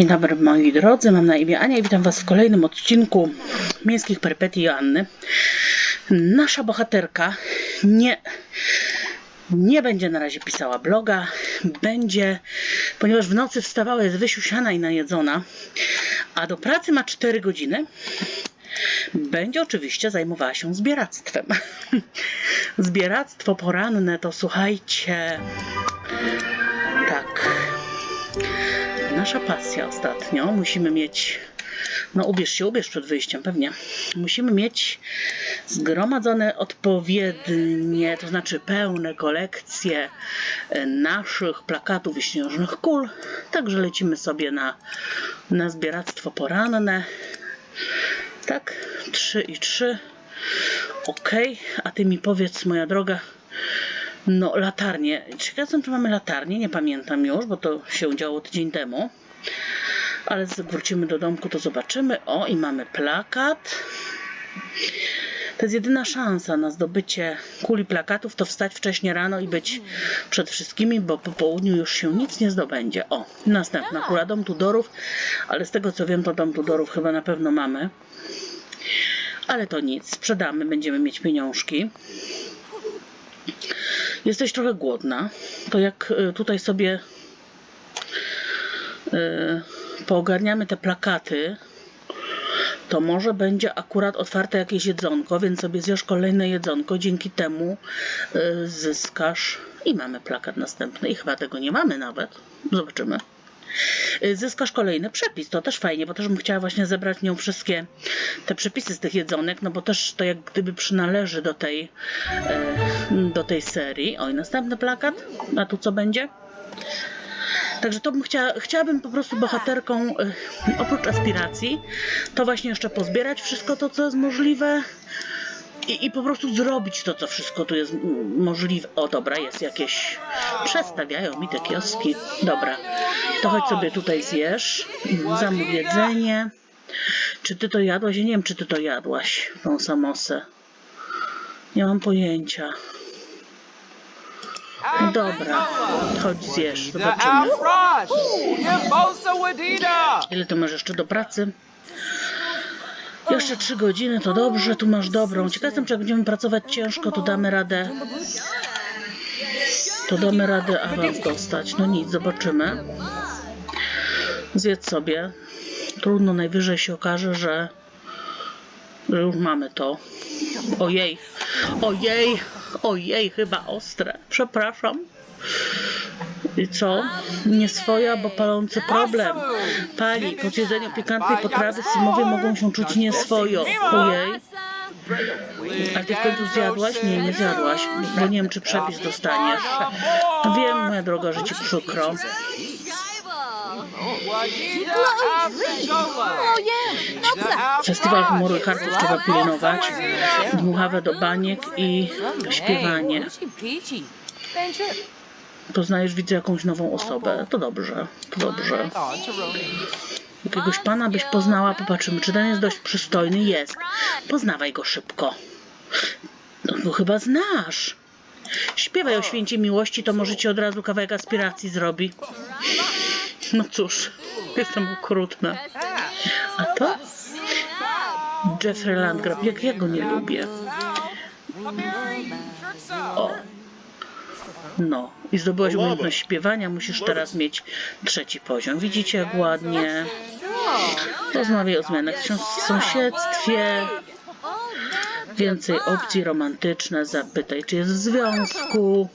Dzień dobry moi drodzy, mam na imię Ania i witam Was w kolejnym odcinku Miejskich Perpetii Joanny. Nasza bohaterka nie, nie będzie na razie pisała bloga, będzie, ponieważ w nocy wstawała, jest wysiusiana i najedzona, a do pracy ma 4 godziny, będzie oczywiście zajmowała się zbieractwem. Zbieractwo poranne to słuchajcie, nasza pasja ostatnio. Musimy mieć, no ubierz się, ubierz przed wyjściem, pewnie. Musimy mieć zgromadzone odpowiednie, to znaczy pełne kolekcje e, naszych plakatów i śnieżnych kul. Także lecimy sobie na, na zbieractwo poranne. Tak, 3 i 3. Ok, a ty mi powiedz, moja droga, no, latarnie. Ciekawe, czy mamy latarnię, nie pamiętam już, bo to się działo tydzień temu. Ale wrócimy do domku, to zobaczymy. O, i mamy plakat. To jest jedyna szansa na zdobycie kuli plakatów, to wstać wcześnie rano i być przed wszystkimi, bo po południu już się nic nie zdobędzie. O, następna kula Dom Tudorów, ale z tego co wiem, to Dom Tudorów chyba na pewno mamy. Ale to nic, sprzedamy, będziemy mieć pieniążki. Jesteś trochę głodna, to jak y, tutaj sobie y, poogarniamy te plakaty, to może będzie akurat otwarte jakieś jedzonko, więc sobie zjesz kolejne jedzonko. Dzięki temu y, zyskasz i mamy plakat następny. I chyba tego nie mamy nawet. Zobaczymy. Y, Zyskasz kolejny przepis. To też fajnie, bo też bym chciała właśnie zebrać nią wszystkie te przepisy z tych jedzonek, no bo też to jak gdyby przynależy do tej, y, do tej serii. Oj, następny plakat. A tu co będzie? Także to bym chciała, chciałabym po prostu bohaterką, y, oprócz aspiracji, to właśnie jeszcze pozbierać wszystko to, co jest możliwe i, i po prostu zrobić to, co wszystko tu jest możliwe. O, dobra, jest jakieś... Przestawiają mi te kioski. Dobra, to chodź sobie tutaj zjesz, Mm, zamów jedzenie. Czy ty to jadłaś? Ja nie wiem, czy ty to jadłaś, tą samosę. Nie mam pojęcia. Dobra, chodź zjesz, zobaczymy. Ile to masz jeszcze do pracy? Jeszcze trzy godziny, to dobrze, tu masz dobrą. Ciekaw jestem, czy jak będziemy pracować ciężko, to damy radę. To damy radę awans dostać. No nic, zobaczymy. Zjedz sobie. Trudno, najwyżej się okaże, że, że już mamy to. Ojej, ojej, ojej, chyba ostre. Przepraszam. Co? Nie swoja, bo palący problem. Pali. Po zjedzeniu pikantnej potrawy symowie mogą się czuć nieswojo. Ojej. A ty w końcu zjadłaś? Nie, nie zjadłaś. Bo nie wiem, czy przepis dostaniesz. Wiem, moja droga, że ci przykro. Festiwal humoru i hartów trzeba pilnować. Dmuchawe do baniek i śpiewanie. Poznajesz, widzę jakąś nową osobę. To dobrze, to dobrze. Jakiegoś pana byś poznała, popatrzymy, czy ten jest dość przystojny. Jest. Poznawaj go szybko. No, no chyba znasz. Śpiewaj o święcie miłości, to może ci od razu kawałek aspiracji zrobi. No cóż, jestem okrutna. A to? Jeffrey Landgraf. Jak ja go nie lubię. O. No. I zdobyłaś umiejętność śpiewania. Musisz teraz mieć trzeci poziom. Widzicie, jak ładnie. Rozmawiaj o zmianach w sąsiedztwie. Więcej opcji romantyczne. Zapytaj, czy jest w związku.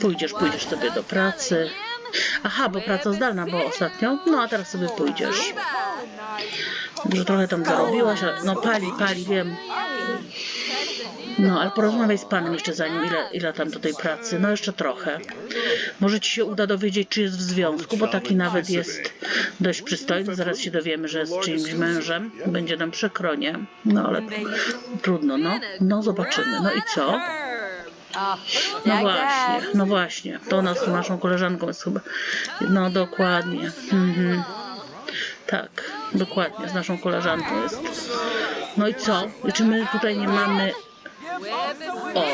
Pójdziesz, pójdziesz sobie do pracy. Aha, bo praca zdalna była ostatnio. No, a teraz sobie pójdziesz. Że trochę tam zarobiłaś, ale no pali, pali, wiem. No, ale porozmawiaj z panem jeszcze zanim, ile, ile tam do tej pracy. No, jeszcze trochę. Może ci się uda dowiedzieć, czy jest w związku, bo taki nawet jest dość przystojny. Zaraz się dowiemy, że jest czyimś mężem. Będzie nam przykro, nie? No, ale trudno, no. No, zobaczymy. No i co? No właśnie, no właśnie. To ona z naszą koleżanką jest chyba. No dokładnie. Mhm. Tak, dokładnie, z naszą koleżanką jest. No i co? I czy my tutaj nie mamy. O!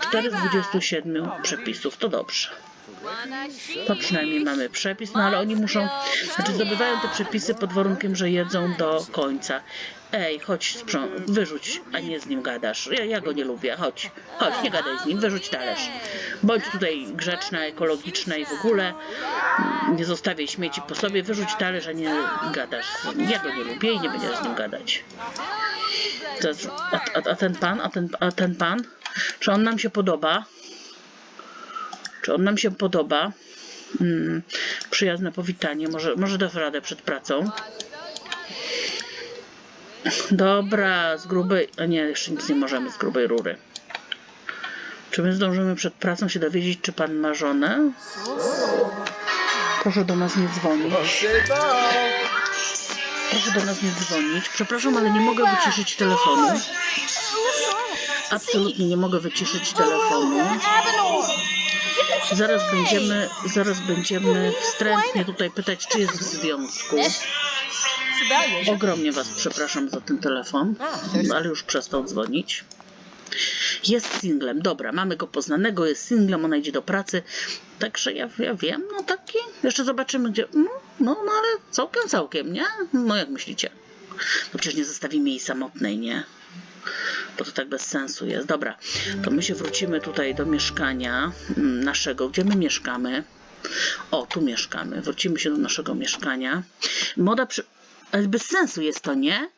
4 z 27 przepisów, to dobrze. To przynajmniej mamy przepis, no ale oni muszą, znaczy zdobywają te przepisy pod warunkiem, że jedzą do końca. Ej, chodź, sprząt, wyrzuć, a nie z nim gadasz. Ja, ja go nie lubię, chodź, chodź, nie gadaj z nim, wyrzuć talerz. Bądź tutaj grzeczna, ekologiczna i w ogóle nie zostawiaj śmieci po sobie, wyrzuć talerz, a nie gadasz. z nim. Ja go nie lubię i nie będę z nim gadać. A, a, ten pan, a ten, a ten pan, czy on nam się podoba? Czy on nam się podoba? Mm, przyjazne powitanie. Może, może dasz radę przed pracą? Dobra, z grubej... A nie, jeszcze nic nie możemy z grubej rury. Czy my zdążymy przed pracą się dowiedzieć, czy pan ma żonę? Proszę do nas nie dzwonić. Proszę do nas nie dzwonić. Przepraszam, ale nie mogę wyciszyć telefonu. Absolutnie nie mogę wyciszyć telefonu. Zaraz będziemy, zaraz będziemy wstrętnie tutaj pytać, czy jest w związku. Ogromnie was przepraszam za ten telefon, ale już przestał dzwonić. Jest singlem, dobra, mamy go poznanego, jest singlem, ona idzie do pracy. Także ja, ja wiem, no taki. Jeszcze zobaczymy, gdzie. No, no, no ale całkiem, całkiem, nie? No jak myślicie? No przecież nie zostawimy jej samotnej, nie? Bo to tak bez sensu jest. Dobra, to my się wrócimy tutaj do mieszkania mm, naszego, gdzie my mieszkamy. O, tu mieszkamy. Wrócimy się do naszego mieszkania. Moda przy... Ale bez sensu jest to, nie?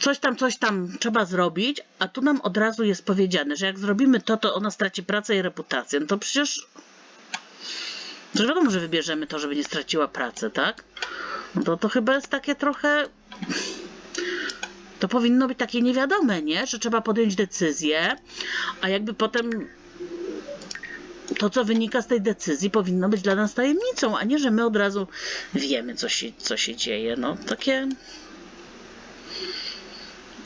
Coś tam, coś tam trzeba zrobić, a tu nam od razu jest powiedziane, że jak zrobimy to, to ona straci pracę i reputację. No to przecież... To wiadomo, że wybierzemy to, żeby nie straciła pracy, tak? No to, to chyba jest takie trochę... To powinno być takie niewiadome, nie? Że trzeba podjąć decyzję, a jakby potem to, co wynika z tej decyzji, powinno być dla nas tajemnicą, a nie, że my od razu wiemy, co się, co się dzieje. No, takie.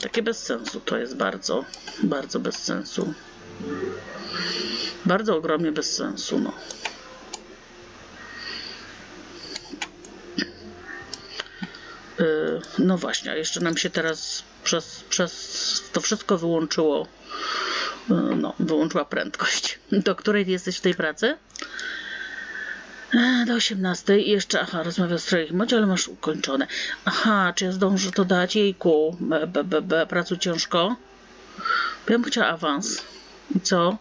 Takie bez sensu to jest bardzo, bardzo bez sensu. Bardzo ogromnie bez sensu, no. Yy, No właśnie, a jeszcze nam się teraz przez, przez to wszystko wyłączyło. Yy, No, wyłączyła prędkość. Do której jesteś w tej pracy? E, Do 18 i jeszcze, aha, rozmawiał z swoim ale masz ukończone. Aha, czy ja zdążę to dać? Jejku, b, b, ciężko. Ja bym chciała awans. I co?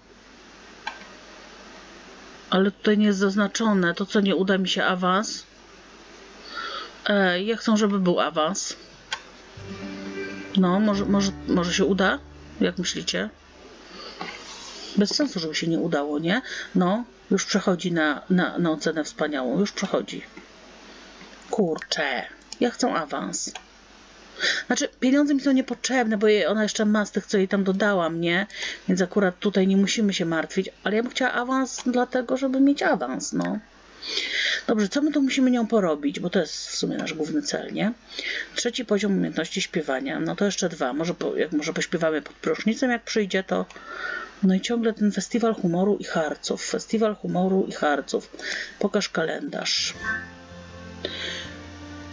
Ale tutaj nie jest zaznaczone. To co, nie uda mi się awans? Ej, ja chcę, żeby był awans. No, może, może, może się uda? Jak myślicie? Bez sensu, żeby się nie udało, nie? No, już przechodzi na, na, na ocenę wspaniałą. Już przechodzi. Kurczę, ja chcę awans. Znaczy, pieniądze mi są niepotrzebne, bo jej, ona jeszcze ma z tych, co jej tam dodałam, nie? Więc akurat tutaj nie musimy się martwić, ale ja bym chciała awans dlatego, żeby mieć awans, no. Dobrze, co my tu musimy nią porobić, bo to jest w sumie nasz główny cel, nie? Trzeci poziom umiejętności śpiewania, no to jeszcze dwa. Może, po, jak może pośpiewamy pod prysznicem, jak przyjdzie, to no i ciągle ten festiwal humoru i harców. Festiwal humoru i harców. Pokaż kalendarz.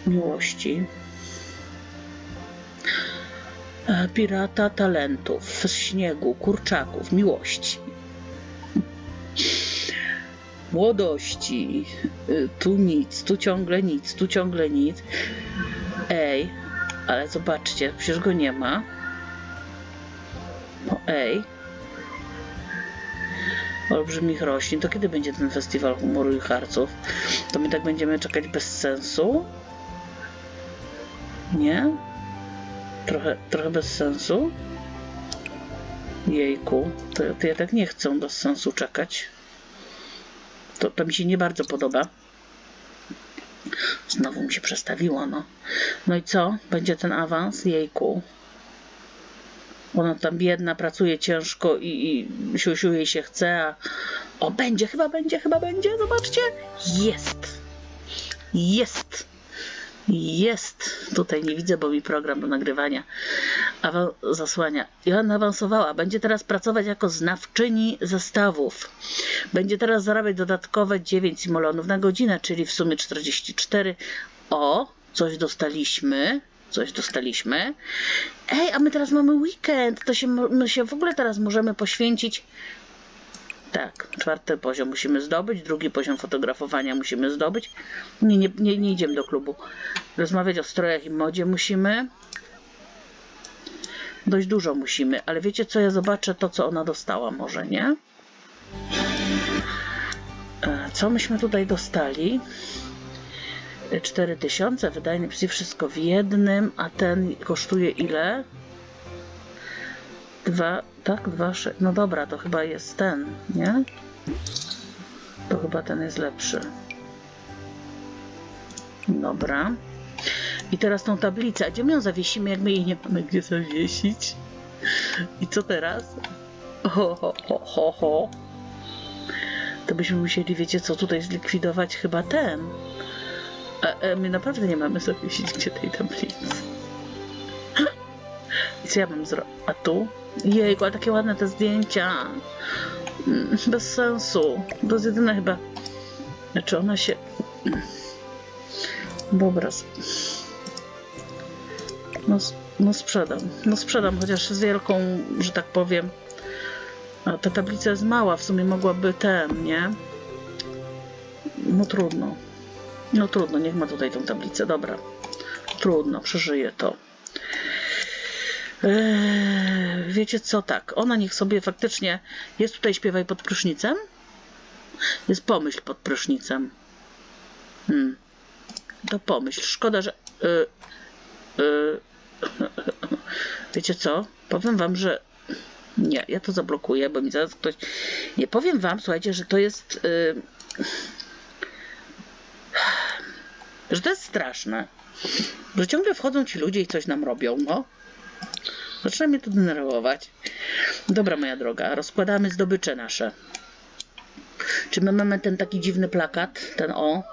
Miłości. E, Pirata talentów, śniegu, kurczaków, miłości. Młodości. Y, Tu nic, tu ciągle nic, tu ciągle nic. Ej, ale zobaczcie, przecież go nie ma. No ej olbrzymich roślin, to kiedy będzie ten festiwal humoru i harców? To my tak będziemy czekać bez sensu? Nie? Trochę, trochę bez sensu? Jejku, to, to ja tak nie chcę bez sensu czekać. To, to mi się nie bardzo podoba. Znowu mi się przestawiło, no. No i co? Będzie ten awans? Jejku. Ona tam biedna, pracuje ciężko i, i siusiu jej się chce, a o, będzie, chyba będzie, chyba będzie, zobaczcie. Jest. Jest. Jest. Tutaj nie widzę, bo mi program do nagrywania awa- zasłania. Joanna awansowała. Będzie teraz pracować jako znawczyni zestawów. Będzie teraz zarabiać dodatkowe 9 simolonów na godzinę, czyli w sumie 44. O, coś dostaliśmy. Coś dostaliśmy. Ej, a my teraz mamy weekend. To się, my się w ogóle teraz możemy poświęcić Tak, czwarty poziom musimy zdobyć, drugi poziom fotografowania musimy zdobyć. Nie, nie, nie, nie idziemy do klubu. Rozmawiać o strojach i modzie musimy. Dość dużo musimy, ale wiecie co, ja zobaczę to, co ona dostała może, nie? E, Co myśmy tutaj dostali? 4000, wydajny psi wszystko w jednym, a ten kosztuje ile? Dwa, tak, dwa, sześć. No dobra, to chyba jest ten, nie? To chyba ten jest lepszy. Dobra. I teraz tą tablicę. A gdzie my ją zawiesimy, jak my jej nie mamy gdzie zawiesić? I co teraz? Ho, ho, ho, ho, ho. To byśmy musieli, wiecie co, tutaj zlikwidować chyba ten. A, a my naprawdę nie mamy zawiesić gdzie tej tablicy. I co ja mam zrobić? A tu? Jejku, ale takie ładne te zdjęcia. Mm, Bez sensu. To jest jedyne chyba... Znaczy ona się... Dobra. No, no sprzedam. No sprzedam, chociaż z wielką, że tak powiem. A ta tablica jest mała, w sumie mogłaby ten, nie? No trudno. No trudno, niech ma tutaj tą tablicę. Dobra. Trudno, przeżyję to. Eee, wiecie co, tak, ona niech sobie faktycznie jest tutaj śpiewaj pod prysznicem. Jest pomyśl pod prysznicem. Hmm. To pomyśl. Szkoda, że. y, y, wiecie co? Powiem wam, że. Nie, ja to zablokuję, bo mi zaraz ktoś. Nie powiem wam, słuchajcie, że to jest. Y, że to jest straszne. Że ciągle wchodzą ci ludzie i coś nam robią, no. Zaczyna mnie to denerwować. Dobra, moja droga, rozkładamy zdobycze nasze. Czy my mamy ten taki dziwny plakat? Ten o?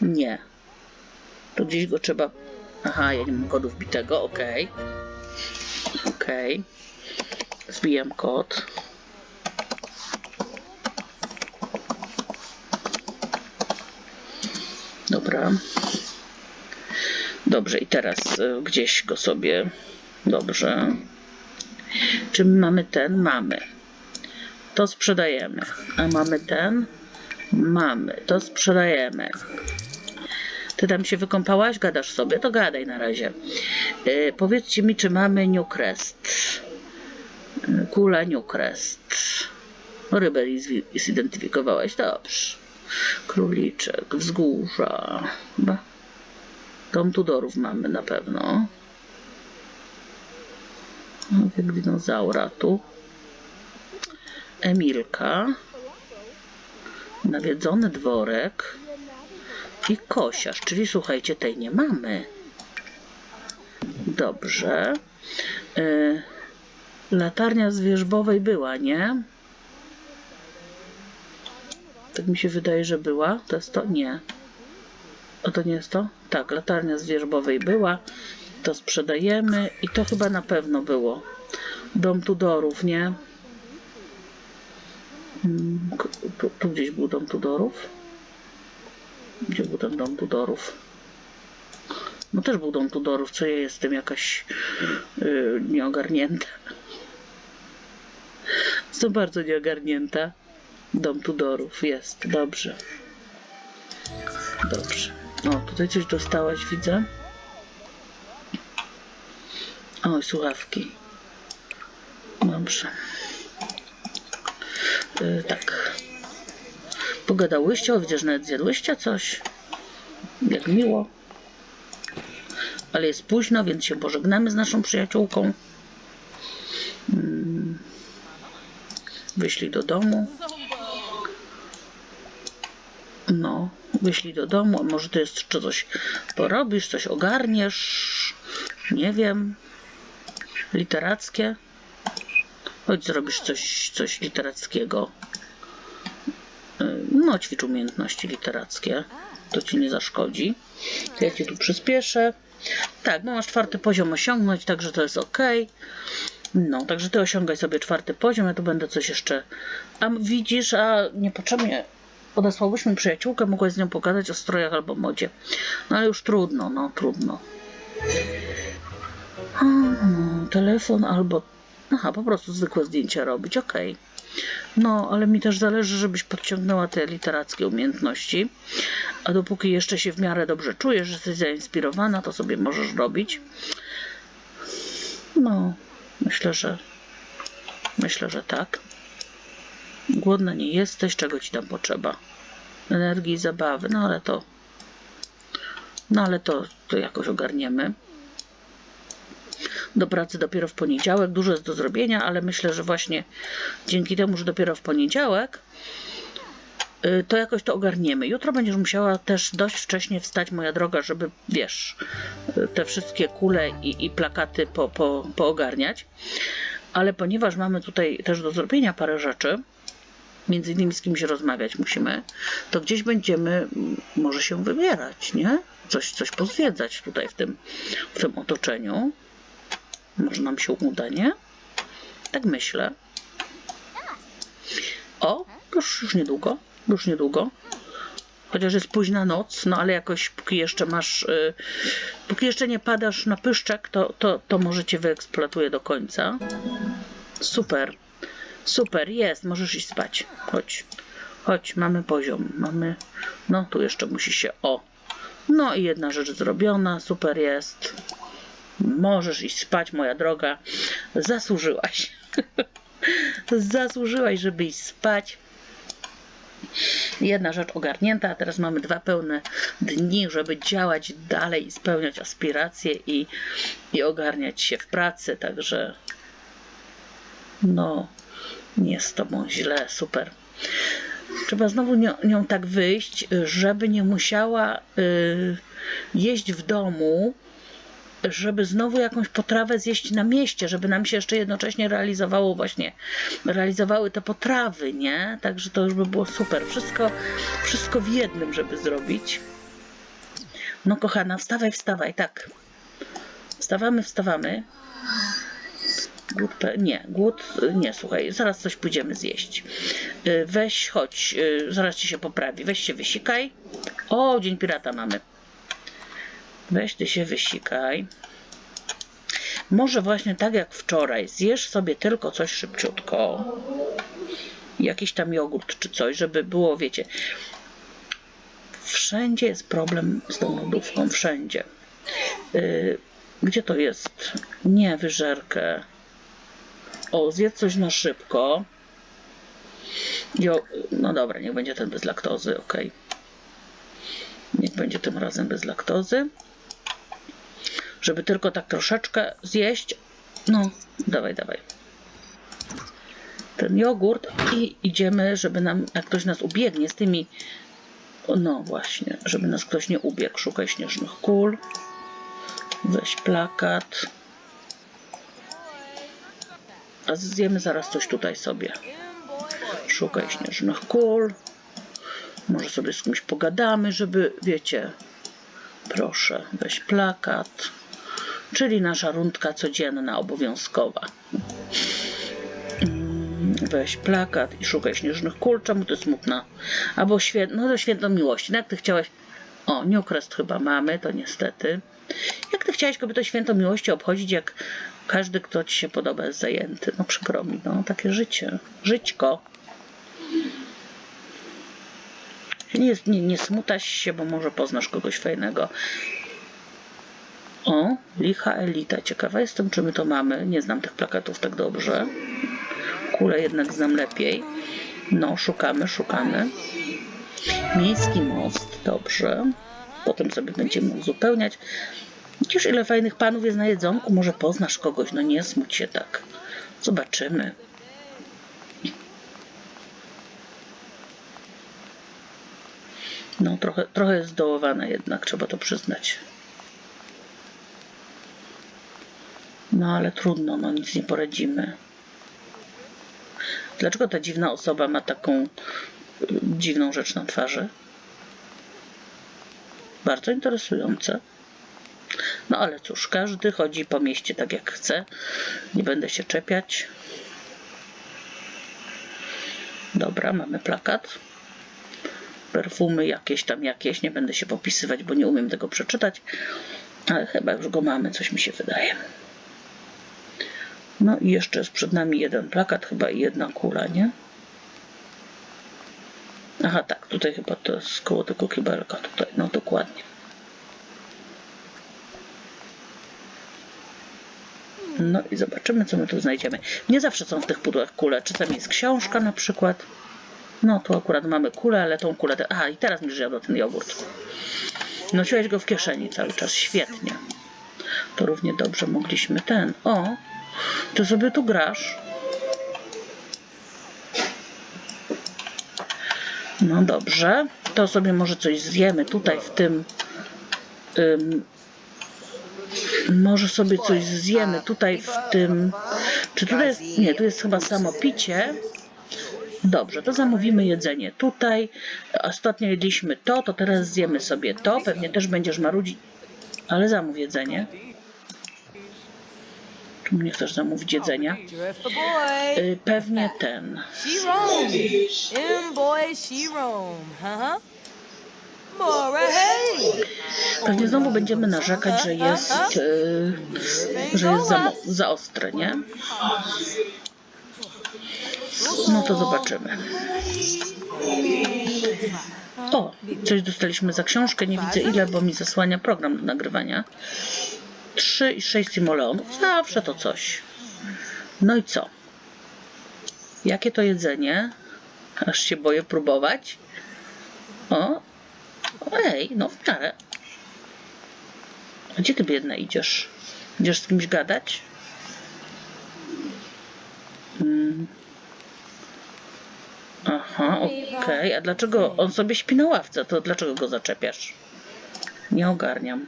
Nie. To gdzieś go trzeba... Aha, ja nie mam kodu wbitego, okej. Okej. Zbijam kod. Dobra. Dobrze, i teraz y, gdzieś go sobie. Dobrze. Czy my mamy ten? Mamy. To sprzedajemy. A mamy ten? Mamy. To sprzedajemy. Ty tam się wykąpałaś? Gadasz sobie? To gadaj na razie. Y, powiedzcie mi, czy mamy Newcrest. Y, Kula Newcrest. Rybę zidentyfikowałaś? Dobrze. Króliczek, wzgórza. Chyba. Dom Tudorów mamy na pewno. Jak dinozaura tu. Emilka. Nawiedzony dworek. I kosiarz, czyli słuchajcie, tej nie mamy. Dobrze. Y, latarnia z wierzbowej była, nie? Tak mi się wydaje, że była. To jest to? Nie. O to nie jest to? Tak, latarnia z wierzbowej była. To sprzedajemy i to chyba na pewno było. Dom Tudorów, nie? Mm, Tu, tu gdzieś był dom Tudorów. Gdzie był ten dom Tudorów? No też był dom Tudorów, co ja jestem jakaś yy, nieogarnięta. Jestem bardzo nieogarnięta. Dom Tudorów jest, dobrze. Dobrze. O, tutaj coś dostałaś, widzę. O, słuchawki. Dobrze. Yy, tak. Pogadałyście, o widzę, że nawet zjadłyście coś. Jak miło. Ale jest późno, więc się pożegnamy z naszą przyjaciółką. Mm. Wyszli do domu. No, wyszli do domu, a może ty jeszcze coś porobisz, coś ogarniesz, nie wiem, literackie. Chodź, zrobisz coś, coś literackiego. No, ćwicz umiejętności literackie. To ci nie zaszkodzi. Ja ci tu przyspieszę. Tak, no masz czwarty poziom osiągnąć, także to jest ok. No, także ty osiągaj sobie czwarty poziom, ja tu będę coś jeszcze... A widzisz, a niepotrzebnie odesłałbyś mi przyjaciółkę, mogłaś z nią pogadać o strojach albo modzie. No ale już trudno, no trudno. Hmm, telefon albo... Aha, po prostu zwykłe zdjęcia robić, okej. No, ale mi też zależy, żebyś podciągnęła te literackie umiejętności. A dopóki jeszcze się w miarę dobrze czujesz, że jesteś zainspirowana, to sobie możesz robić. No, myślę, że myślę, że tak. Głodna nie jesteś, czego ci tam potrzeba? Energii zabawy, no ale to no ale to, to jakoś ogarniemy. Do pracy dopiero w poniedziałek. Dużo jest do zrobienia, ale myślę, że właśnie dzięki temu, że dopiero w poniedziałek, y, to jakoś to ogarniemy. Jutro będziesz musiała też dość wcześnie wstać, moja droga, żeby, wiesz, y, te wszystkie kule i, i plakaty po, po, poogarniać. Ale ponieważ mamy tutaj też do zrobienia parę rzeczy, między innymi z kimś rozmawiać musimy, to gdzieś będziemy mm, może się wybierać, nie? Coś, coś pozwiedzać tutaj w tym, w tym otoczeniu. Może nam się uda, nie? Tak myślę. O, już, już niedługo, już niedługo. Chociaż jest późna noc, no ale jakoś póki jeszcze masz, y, póki jeszcze nie padasz na pyszczek, to, to, to może cię wyeksploatuję do końca. Super. Super, jest, możesz iść spać. Chodź, chodź, mamy poziom, mamy, no tu jeszcze musi się, o. No i jedna rzecz zrobiona, super jest. Możesz iść spać, moja droga. Zasłużyłaś. Zasłużyłaś, żeby iść spać. Jedna rzecz ogarnięta, a teraz mamy dwa pełne dni, żeby działać dalej spełniać aspiracje i, i ogarniać się w pracy, także no, nie z tobą źle, super. Trzeba znowu nią, nią tak wyjść, żeby nie musiała y, jeść w domu, żeby znowu jakąś potrawę zjeść na mieście, żeby nam się jeszcze jednocześnie realizowało właśnie, realizowały te potrawy, nie? Także to już by było super. Wszystko, wszystko w jednym, żeby zrobić. No kochana, wstawaj, wstawaj, tak. Wstawamy, wstawamy. Głód, nie, głód, nie, słuchaj, zaraz coś pójdziemy zjeść. Y, Weź, chodź, y, zaraz ci się poprawi. Weź się wysikaj. O, Dzień Pirata mamy. Weź ty się wysikaj. Może właśnie tak jak wczoraj, zjesz sobie tylko coś szybciutko. Jakiś tam jogurt czy coś, żeby było, wiecie. Wszędzie jest problem z tą lodówką, wszędzie. Y, Gdzie to jest? Nie, wyżerkę. O, zjedz coś na szybko. Jo, no dobra, niech będzie ten bez laktozy, ok. Niech będzie tym razem bez laktozy. Żeby tylko tak troszeczkę zjeść. No, dawaj, dawaj. Ten jogurt i idziemy, żeby nam, jak ktoś nas ubiegnie z tymi, no właśnie, żeby nas ktoś nie ubiegł. Szukaj śnieżnych kul. Weź plakat. A zjemy zaraz coś tutaj sobie. Szukaj śnieżnych kul. Może sobie z kimś pogadamy, żeby, wiecie, proszę, weź plakat. Czyli nasza rundka codzienna, obowiązkowa. Mm, Weź plakat i szukaj śnieżnych kul. Czemu ty smutna? Albo świę... no to święto miłości. No jak ty chciałaś... O, Newcrest chyba mamy, to niestety. Jak ty chciałaś kobieto święto miłości obchodzić, jak każdy, kto ci się podoba, jest zajęty? No przykro mi, no takie życie. Żyćko. Nie, nie, nie smutaś się, bo może poznasz kogoś fajnego. O, licha elita. Ciekawa jestem, czy my to mamy. Nie znam tych plakatów tak dobrze. Kule jednak znam lepiej. No, szukamy, szukamy. Miejski most, dobrze. Potem sobie będziemy uzupełniać. Widzisz, ile fajnych panów jest na jedzonku? Może poznasz kogoś, no nie smuć się tak. Zobaczymy. No, trochę, trochę jest zdołowana jednak, trzeba to przyznać. No, ale trudno, no nic nie poradzimy. Dlaczego ta dziwna osoba ma taką y, dziwną rzecz na twarzy? Bardzo interesujące. No ale cóż, każdy chodzi po mieście tak jak chce. Nie będę się czepiać. Dobra, mamy plakat. Perfumy jakieś tam jakieś. Nie będę się popisywać, bo nie umiem tego przeczytać. Ale chyba już go mamy, coś mi się wydaje. No i jeszcze jest przed nami jeden plakat, chyba i jedna kula, nie? Aha, tak, tutaj chyba to jest koło tego kibelka, tutaj, no dokładnie. No i zobaczymy, co my tu znajdziemy. Nie zawsze są w tych pudłach kule. Czasami jest książka na przykład. No tu akurat mamy kulę, ale tą kulę... Te... Aha, i teraz mi zjadła ten jogurt. Nosiłeś go w kieszeni cały czas. Świetnie. To równie dobrze mogliśmy ten. O, ty sobie tu grasz. No dobrze. To sobie może coś zjemy tutaj w tym... Ym, może sobie coś zjemy tutaj w tym. Czy tutaj jest. Nie, tu jest chyba samo picie. Dobrze, to zamówimy jedzenie tutaj. Ostatnio jedliśmy to, to teraz zjemy sobie to. Pewnie też będziesz marudzić. Ale zamów jedzenie. Czemu nie chcesz zamówić jedzenia? Y, Pewnie ten. She roam. She roam. Hey. Pewnie znowu będziemy narzekać, że jest, y, że jest za, za ostre, nie? No to zobaczymy. O, coś dostaliśmy za książkę, nie widzę ile, bo mi zasłania program do nagrywania. 3 i 6 simoleonów, zawsze to coś. No i co? Jakie to jedzenie? Aż się boję próbować. O, ej, no w miarę. A Gdzie ty biedna idziesz? Idziesz z kimś gadać? Hmm. Aha, okej. A dlaczego on sobie śpi na ławce? To dlaczego go zaczepiasz? Nie ogarniam.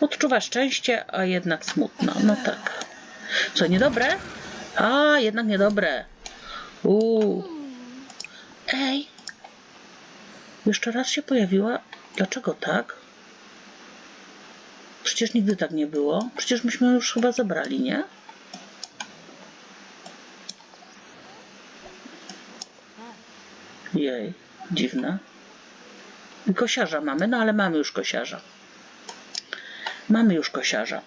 Odczuwa szczęście, a jednak smutno. No tak. Co, niedobre? A, jednak niedobre. Uuu. Ej. Jeszcze raz się pojawiła. Dlaczego tak? Przecież nigdy tak nie było. Przecież myśmy już chyba zabrali, nie? Jej, dziwne. Kosiarza mamy, no ale mamy już kosiarza. Mamy już kosiarza.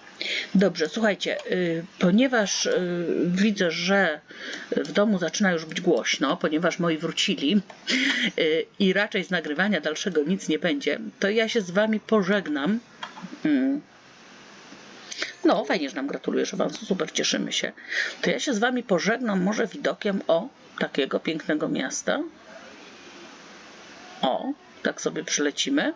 Dobrze, słuchajcie, y, ponieważ y, widzę, że w domu zaczyna już być głośno, ponieważ moi wrócili y, i raczej z nagrywania dalszego nic nie będzie, to ja się z wami pożegnam. Mm. No, fajnie, że nam gratulujesz awansu, super, cieszymy się. To ja się z wami pożegnam może widokiem o takiego pięknego miasta. O, tak sobie przylecimy.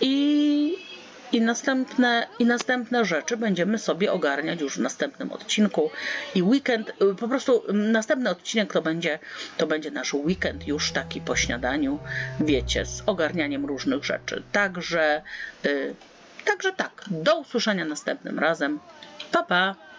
I, i, następne, I następne rzeczy będziemy sobie ogarniać już w następnym odcinku. I weekend, y, po prostu następny odcinek to będzie, to będzie nasz weekend już taki po śniadaniu, wiecie, z ogarnianiem różnych rzeczy. Także, y, także tak, do usłyszenia następnym razem. Pa, pa!